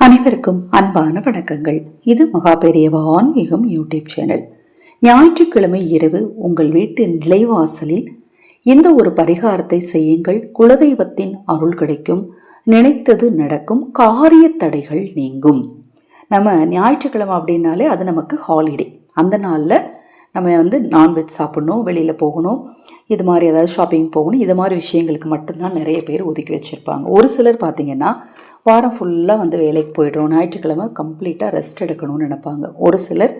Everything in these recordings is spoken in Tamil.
அனைவருக்கும் அன்பான வணக்கங்கள். இது மகாபெரியவா ஆன்மீகம் யூடியூப் சேனல். ஞாயிற்றுக்கிழமை இரவு உங்கள் வீட்டு நிலைவாசலில் இந்த ஒரு பரிகாரத்தை செய்யுங்கள். குலதெய்வத்தின் அருள் கிடைக்கும். நினைத்தது நடக்கும். காரிய தடைகள் நீங்கும். நம்ம ஞாயிற்றுக்கிழமை அப்படின்னாலே அது நமக்கு ஹாலிடே அந்த நாளில் நம்ம வந்து நான்வெஜ் சாப்பிடணும் வெளியில் போகணும். இது மாதிரி ஏதாவது ஷாப்பிங் போகணும். இது மாதிரி விஷயங்களுக்கு மட்டும்தான் நிறைய பேர் ஒதுக்கி வச்சுருப்பாங்க. ஒரு சிலர் பார்த்திங்கன்னா வாரம் ஃபுல்லாக வந்து வேலைக்கு போயிடுறோம். ஞாயிற்றுக்கிழமை கம்ப்ளீட்டாக ரெஸ்ட் எடுக்கணும்னு நினைப்பாங்க. ஒரு சிலர்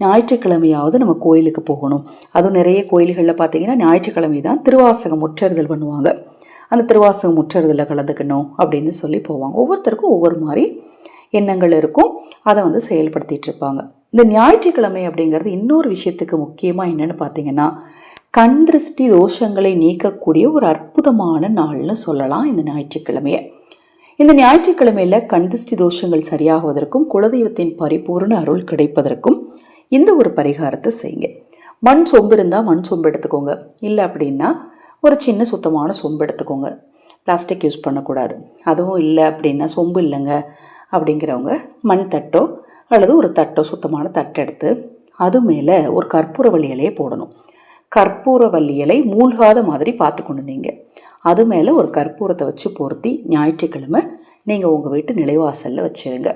ஞாயிற்றுக்கிழமையாவது நம்ம கோயிலுக்கு போகணும். அதுவும் நிறைய கோயில்களில் பார்த்தீங்கன்னா ஞாயிற்றுக்கிழமை தான் திருவாசகம் முற்றறுதல் பண்ணுவாங்க. அந்த திருவாசகம் முற்றறுதலில் கலந்துக்கணும் அப்படின்னு சொல்லி போவாங்க. ஒவ்வொருத்தருக்கும் ஒவ்வொரு மாதிரி எண்ணங்கள் இருக்கும். அதை வந்து செயல்படுத்திகிட்டு இருப்பாங்க. இந்த ஞாயிற்றுக்கிழமை அப்படிங்கிறது இன்னொரு விஷயத்துக்கு முக்கியமாக என்னென்னு பார்த்தீங்கன்னா கண் திருஷ்டி தோஷங்களை நீக்கக்கூடிய ஒரு அற்புதமான நாள்னு சொல்லலாம் இந்த ஞாயிற்றுக்கிழமையை. இந்த ஞாயிற்றுக்கிழமையில் கண்திஷ்டி தோஷங்கள் சரியாகுவதற்கும் குலதெய்வத்தின் பரிபூர்ண அருள் கிடைப்பதற்கும் இந்த ஒரு பரிகாரத்தை செய்யுங்க. மண் சொம்பு இருந்தால் மண் சொம்பு எடுத்துக்கோங்க. இல்லை அப்படின்னா ஒரு சின்ன சுத்தமான சொம்பு எடுத்துக்கோங்க. பிளாஸ்டிக் யூஸ் பண்ணக்கூடாது. அதுவும் இல்லை அப்படின்னா சொம்பு இல்லைங்க அப்படிங்கிறவங்க மண் தட்டோ அல்லது ஒரு தட்டோ சுத்தமான தட்டை எடுத்து அது மேலே ஒரு கற்பூரவள்ளி இலையை போடணும். கற்பூரவள்ளி இலை மூழ்காத மாதிரி பார்த்துக்கணும் நீங்கள் அது மேலே ஒரு கற்பூரத்தை வச்சு பொருத்தி ஞாயிற்றுக்கிழமை நீங்கள் உங்கள் வீட்டு நிலைவாசலில் வச்சுருங்க.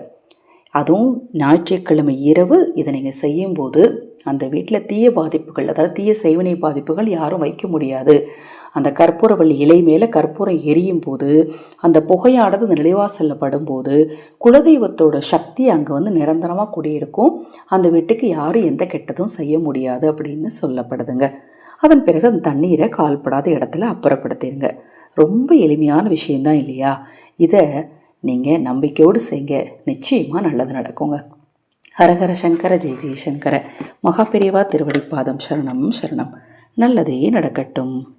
அதுவும் ஞாயிற்றுக்கிழமை இரவு இதை நீங்கள் செய்யும்போது அந்த வீட்டில் தீய பாதிப்புகள் அதாவது தீய செய்வினை பாதிப்புகள் யாரும் வைக்க முடியாது. அந்த கற்பூரவள்ளி இலை மேலே கற்பூரம் எரியும் போது அந்த புகையானது அந்த நிலைவாசலில் படும்போது குலதெய்வத்தோட சக்தி அங்கே வந்து நிரந்தரமாக குடியிருக்கும். அந்த வீட்டுக்கு யாரும் எந்த கெட்டதும் செய்ய முடியாது அப்படின்னு சொல்லப்படுதுங்க. அதன் பிறகு அந்த தண்ணீரை கால்படாத இடத்துல அப்புறப்படுத்திடுங்க ரொம்ப எளிமையான விஷயந்தான் இல்லையா? இதை நீங்கள் நம்பிக்கையோடு செய்யுங்க நிச்சயமாக நல்லது நடக்குங்க. ஹரஹர சங்கர ஜெய் ஜெய் சங்கர. திருவடிப்பாதம் சரணம் சரணம். நல்லதே நடக்கட்டும்.